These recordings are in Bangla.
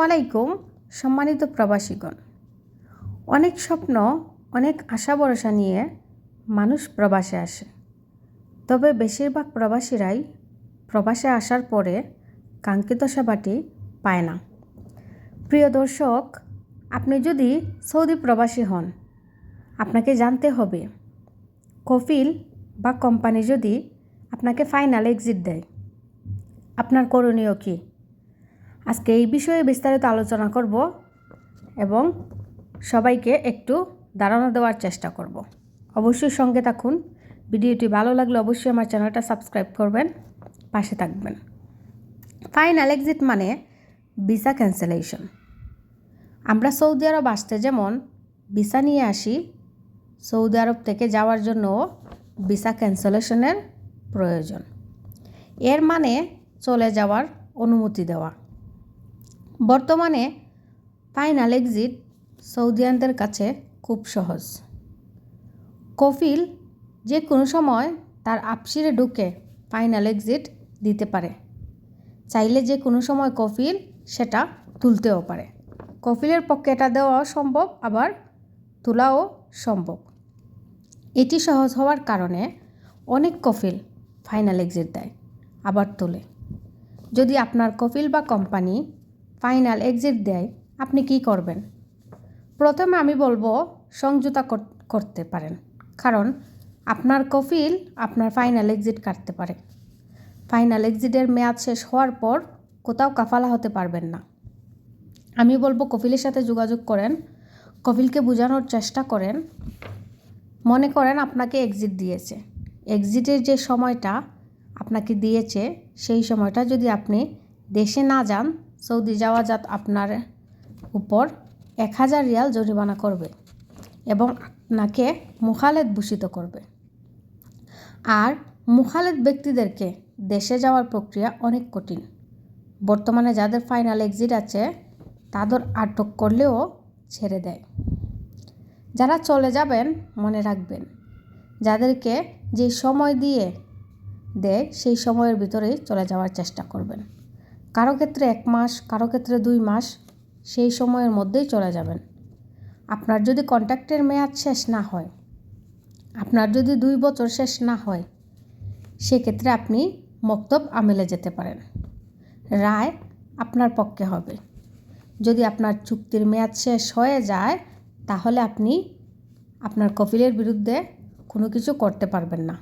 আলাইকুম, সম্মানিত প্রবাসীগণ। অনেক স্বপ্ন, অনেক আশা ভরসা নিয়ে মানুষ প্রবাসে আসে। তবে বেশিরভাগ প্রবাসীরাই প্রবাসে আসার পরে কাঙ্ক্ষিত সেবাটি পায় না। প্রিয় দর্শক, আপনি যদি সৌদি প্রবাসী হন, আপনাকে জানতে হবে, কফিল বা কোম্পানি যদি আপনাকে ফাইনাল এক্সিট দেয়, আপনার করণীয় কী? আজকে এই বিষয়ে বিস্তারিত আলোচনা করব এবং সবাইকে একটু ধারণা দেওয়ার চেষ্টা করব। অবশ্যই সঙ্গে থাকুন। ভিডিওটি ভালো লাগলে অবশ্যই আমার চ্যানেলটা সাবস্ক্রাইব করবেন, পাশে থাকবেন। ফাইনাল এক্সিট মানে ভিসা ক্যান্সেলেশন। আমরা সৌদি আরব আসতে যেমন ভিসা নিয়ে আসি, সৌদি আরব থেকে যাওয়ার জন্য ভিসা ক্যান্সেলেশনের প্রয়োজন। এর মানে চলে যাওয়ার অনুমতি দেওয়া। বর্তমানে ফাইনাল এক্সিট সৌদিয়ানদের কাছে খুব সহজ। কফিল যে কোনো সময় তার আপসিরে ঢুকে ফাইনাল এক্সিট দিতে পারে। চাইলে যে কোনো সময় কফিল সেটা তুলতেও পারে। কফিলের পক্ষে এটা দেওয়াও সম্ভব, আবার তোলাও সম্ভব। এটি সহজ হওয়ার কারণে অনেক কফিল ফাইনাল এক্সিট দেয়, আবার তোলে। যদি আপনার কফিল বা কোম্পানি ফাইনাল এক্সিট দেয়, আপনি কি করবেন? প্রথমে আমি বলব সংযুতা করতে পারেন। কারণ আপনার কফিল আপনার ফাইনাল এক্সিট কাটতে পারে। ফাইনাল এক্সিটের মেয়াদ শেষ হওয়ার পর কোথাও কাফালা হতে পারবেন না। আমি বলব, কফিলের সাথে যোগাযোগ করেন, কফিলকে বোঝানোর চেষ্টা করেন। মনে করেন আপনাকে এক্সিট দিয়েছে। এক্সিটের যে সময়টা আপনাকে দিয়েছে, সেই সময়টা যদি আপনি দেশে না যান সৌদি যাওয়া যাত আপনার উপর এক হাজার রিয়াল জরিমানা করবে এবং আপনাকে মুখালেদ ভূষিত করবে। আর মুখালেদ ব্যক্তিদেরকে দেশে যাওয়ার প্রক্রিয়া অনেক কঠিন। বর্তমানে যাদের ফাইনাল এক্সিট আছে, তাদের আটক করলেও ছেড়ে দেয়। যারা চলে যাবেন, মনে রাখবেন, যাদেরকে যে সময় দিয়ে দেয়, সেই সময়ের ভিতরেই চলে যাওয়ার চেষ্টা করবেন। কারও ক্ষেত্রে এক মাস, কারও ক্ষেত্রে দুই মাস, সেই সময়ের মধ্যেই চলে যাবেন। আপনার যদি কন্ট্যাক্টের মেয়াদ শেষ না হয়, আপনার যদি দুই বছর শেষ না হয়, সেক্ষেত্রে আপনি মক্তব আমেলে যেতে পারেন। রায় আপনার পক্ষে হবে। যদি আপনার চুক্তির মেয়াদ শেষ হয়ে যায়, তাহলে আপনি আপনার কপিলের বিরুদ্ধে কোনো কিছু করতে পারবেন না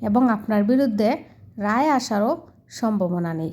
এবং আপনার বিরুদ্ধে রায় আসারও সম্ভাবনা নেই।